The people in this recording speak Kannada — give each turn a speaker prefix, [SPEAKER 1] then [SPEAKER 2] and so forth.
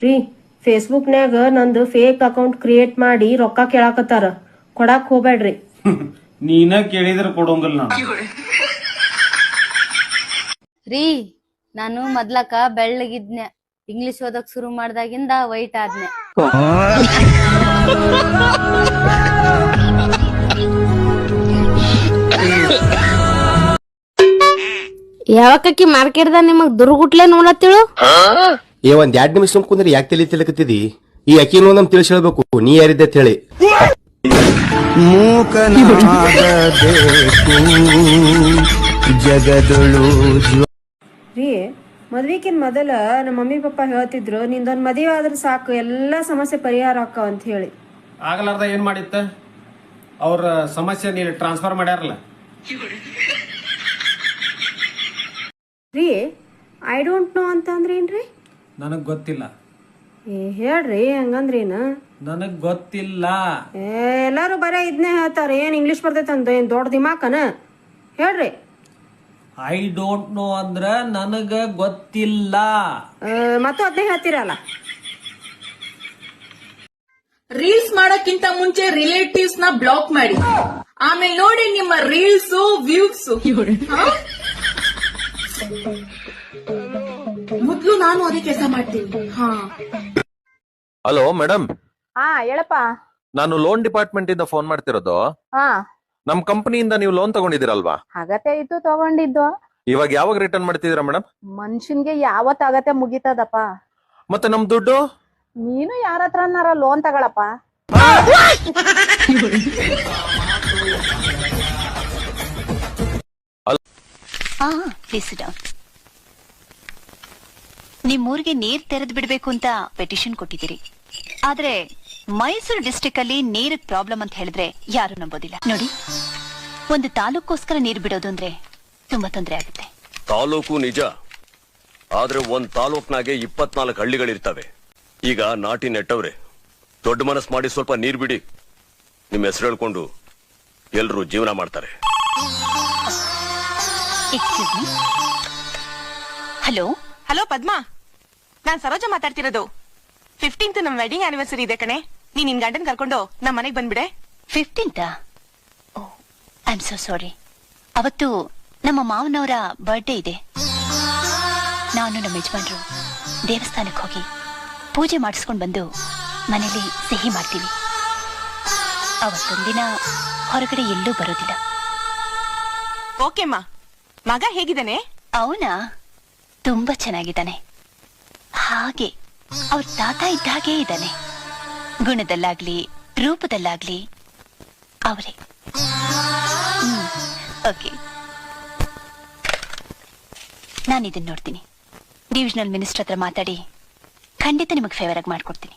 [SPEAKER 1] ರೀ. ಫೇಸ್ಬುಕ್ನ್ಯಾಗ ನಂದು ಫೇಕ್ ಅಕೌಂಟ್ ಕ್ರಿಯೇಟ್ ಮಾಡಿ ರೊಕ್ಕ ಕೇಳಾಕತ್ತಾರ. ಕೊಡಾಕ್ ಹೋಗ್ಬೇಡ್ರಿ
[SPEAKER 2] ನೀನ ಕೇಳಿದ್ರ ಕೊಡೋಂಗಿಲ್ಲ ನಾನು.
[SPEAKER 3] ರೀ ನಾನು ಮೊದ್ಲಕ ಬೆಳ್ಳಗಿದ್ನೆ ಇಂಗ್ಲಿಷ್ ಓದಕ್ ಶುರು ಮಾಡ್ದಾಗಿಂದ ವೈಟ್ ಆದ್ನೆ
[SPEAKER 4] ಯಾವಕ್ಕಿ ಮಾರ್ಕೆಟ್ದ ನಿಮಗ್ ದುರ್ಗುಟ್ಲೆ ನೋಡತ್ತಿಳು?
[SPEAKER 5] ಏ ಒಂದ್ ಎರಡ್ ನಿಮಿಷ ಕುಂದ್ರೆ. ಯಾಕೆ ತಲೆ ತಿಳಕತ್ತಿದಿ ಈ ಅಕ್ಕಿನೂ ನಮ್ ತಿಳಿಸ್ ಹೇಳ್ಬೇಕು ನೀ ಯಾರಿದ್ದೆ ಅಂತ ಹೇಳಿ.
[SPEAKER 1] ರೀ ಮದ್ವಿಕಿನ್ ಮೊದಲ ನಮ್ಮ ಮಮ್ಮಿ ಪಪ್ಪ ಹೇಳ್ತಿದ್ರು ನಿಂದೊಂದ್ ಮದುವೆ ಆದ್ರೆ ಸಾಕು ಎಲ್ಲಾ ಸಮಸ್ಯೆ ಪರಿಹಾರ ಆಕ್ಕಾವ ಅಂತ ಹೇಳಿ.
[SPEAKER 2] ಆಗಲಾರ್ದ ಏನ್ ಮಾಡಿತ್ತ? ಅವ್ರ ಸಮಸ್ಯೆ ನೀನು ಟ್ರಾನ್ಸ್ಫರ್ ಮಾಡ್ಯಾರಲ್ಲ.
[SPEAKER 1] ರೀ ಐ ಡೋಂಟ್ ನೋ ಅಂತ ಅಂದ್ರೆ ಏನ್ರಿ?
[SPEAKER 2] ನನಗ್ ಗೊತ್ತಿಲ್ಲ.
[SPEAKER 1] ಏ ಹೇಳ್ರಿ ಹಂಗಂದ್ರೇನ
[SPEAKER 2] ನನಗ್ ಗೊತ್ತಿಲ್ಲ.
[SPEAKER 1] ಎಲ್ಲಾರು ಬರೇ ಇದನ್ನೇ ಹೇಳ್ತಾರೆ ಏನ್ ಇಂಗ್ಲಿಷ್ ಬರ್ತೈತೆ ಅಂತ ಏನ್ ದೊಡ್ಡ ದಿಮಾಕನ? ಹೇಳ್ರಿ.
[SPEAKER 2] ಐ ಡೋಂಟ್ ನೋ ಅಂದ್ರ ನನಗ ಗೊತ್ತಿಲ್ಲ.
[SPEAKER 1] ಮತ್ತೆ ಮತ್ತು ಅದನ್ನೇ ಹೇಳ್ತೀರಲ್ಲ?
[SPEAKER 6] ರೀಲ್ಸ್ ಮಾಡೋಕ್ಕಿಂತ ಮುಂಚೆ ರಿಲೇಟಿವ್ಸ್ನ ಬ್ಲಾಕ್ ಮಾಡಿ. ಆಮೇಲೆ ನೋಡಿ ನಿಮ್ಮ ರೀಲ್ಸ್ ವ್ಯೂಸ್ ಮೊದ್ಲು ನಾನು ಅದೇ ಕೆಲಸ ಮಾಡ್ತೀನಿ. ಹಾ.
[SPEAKER 7] ಹಲೋ ಮೇಡಮ್
[SPEAKER 8] ಹಾ ಹೇಳಪ್ಪ.
[SPEAKER 7] ನಾನು ಲೋನ್ ಡಿಪಾರ್ಟ್ಮೆಂಟ್ ಇಂದ ಫೋನ್ ಮಾಡ್ತಿರೋದು.
[SPEAKER 8] ಹಾ.
[SPEAKER 7] ನಮ್ ಕಂಪನಿಯಿಂದ ನೀವು ಲೋನ್ ತಗೊಂಡಿದ್ದೀರಲ್ವಾ?
[SPEAKER 8] ಅಗತ್ಯ ಇತ್ತು ತಗೊಂಡಿದ್ದು.
[SPEAKER 7] ಇವಾಗ ಯಾವಾಗ ರಿಟರ್ನ್ ಮಾಡ್ತಿದ್ದೀರಾ ಮೇಡಮ್
[SPEAKER 8] ಮನುಷ್ಯನ್ಗೆ ಯಾವತ್ ಅಗತ್ಯ ಮುಗಿತದಪ್ಪ.
[SPEAKER 7] ಮತ್ತೆ ನಮ್ ದುಡ್ಡು?
[SPEAKER 8] ನೀನು ಯಾರ ಹತ್ರನಾರ ಲೋನ್ ತಗೊಳಪ್ಪ?
[SPEAKER 9] ಹಾ ಪ್ಲೀಸ್ ಡೌನ್ ನಿಮ್ಮೂರಿಗೆ ನೀರ್ ತೆರೆದ್ ಬಿಡ್ಬೇಕು ಅಂತ ಪೆಟಿಷನ್ ಕೊಟ್ಟಿದ್ದೀರಿ. ಆದ್ರೆ ಮೈಸೂರು ಡಿಸ್ಟಿಕ್ ಅಲ್ಲಿ ನೀರ್ ಪ್ರಾಬ್ಲಮ್ ಅಂತ ಹೇಳಿದ್ರೆ ಯಾರು ನಂಬೋದಿಲ್ಲ. ನೋಡಿ ಒಂದು ತಾಲೂಕೋಸ್ಕರ ನೀರ್ ಬಿಡೋದು ಅಂದ್ರೆ ತುಂಬಾ ತೊಂದರೆ ಆಗುತ್ತೆ.
[SPEAKER 10] ತಾಲೂಕು ನಿಜ ಆದ್ರೆ ಒಂದ್ ತಾಲೂಕ್ನಾಗೆ ಇಪ್ಪತ್ನಾಲ್ಕು ಹಳ್ಳಿಗಳಿರ್ತವೆ. ಈಗ ನಾಟಿ ನೆಟ್ಟವ್ರೆ ದೊಡ್ಡ ಮನಸ್ ಮಾಡಿ ಸ್ವಲ್ಪ ನೀರ್ ಬಿಡಿ. ನಿಮ್ ಹೆಸರು ಹೇಳ್ಕೊಂಡು ಎಲ್ರು ಜೀವನ ಮಾಡ್ತಾರೆ.
[SPEAKER 9] Excuse me hello
[SPEAKER 6] hello Padma ನಾನ್ ಸರೋಜ ಮಾತಾಡ್ತಿರೋದು. ಫಿಫ್ಟೀನ್ತ್ ನಮ್ ವೆಡ್ಡಿಂಗ್ ಆನಿವರ್ಸರಿ ಇದೆ ಕಣೆ. ನೀನ್ ನಿನ್ ಗಂಡನ್ ಕರ್ಕೊಂಡು ನಮ್ಮ ಮನೆಗ್ ಬಂದ್ಬಿಡೆ.
[SPEAKER 9] ಫಿಫ್ಟೀನ್ತಾ oh I am so sorry ಅವತ್ತು ನಮ್ಮ ಮಾವನವರ ಬರ್ಡೇ ಇದೆ. ನಾನು ನಮ್ಮ ಯಜಮಾನ್ರು ದೇವಸ್ಥಾನಕ್ಕೆ ಹೋಗಿ ಪೂಜೆ ಮಾಡಿಸ್ಕೊಂಡು ಬಂದು ಮನೇಲಿ ಸಿಹಿ ಮಾಡ್ತೀವಿ. ಅವತ್ತೊಂದಿನ ಹೊರಗಡೆ ಎಲ್ಲೂ ಬರೋದಿಲ್ಲ.
[SPEAKER 6] ಓಕೆಮ್ಮ ಮಗ ಹೇಗಿದ್ದಾನೆ?
[SPEAKER 9] ಅವನ? ತುಂಬಾ ಚೆನ್ನಾಗಿದ್ದಾನೆ. ಹಾಗೆ. ಅವ್ರ ತಾತ ಇದ್ದ ಹಾಗೇ ಇದ್ದಾನೆ. ಗುಣದಲ್ಲಾಗ್ಲಿ, ರೂಪದಲ್ಲಾಗ್ಲಿ, ಅವರೇ. ಓಕೆ. ನಾನು ಇದನ್ನ ನೋಡ್ತೀನಿ. ಡಿವಿಷನಲ್ ಮಿನಿಸ್ಟರ್ ಹತ್ರ ಮಾತಾಡಿ. ಖಂಡಿತ ನಿಮಗೆ ಫೇವರ್ ಆಗಿ ಮಾಡ್ಕೊಡ್ತೀನಿ.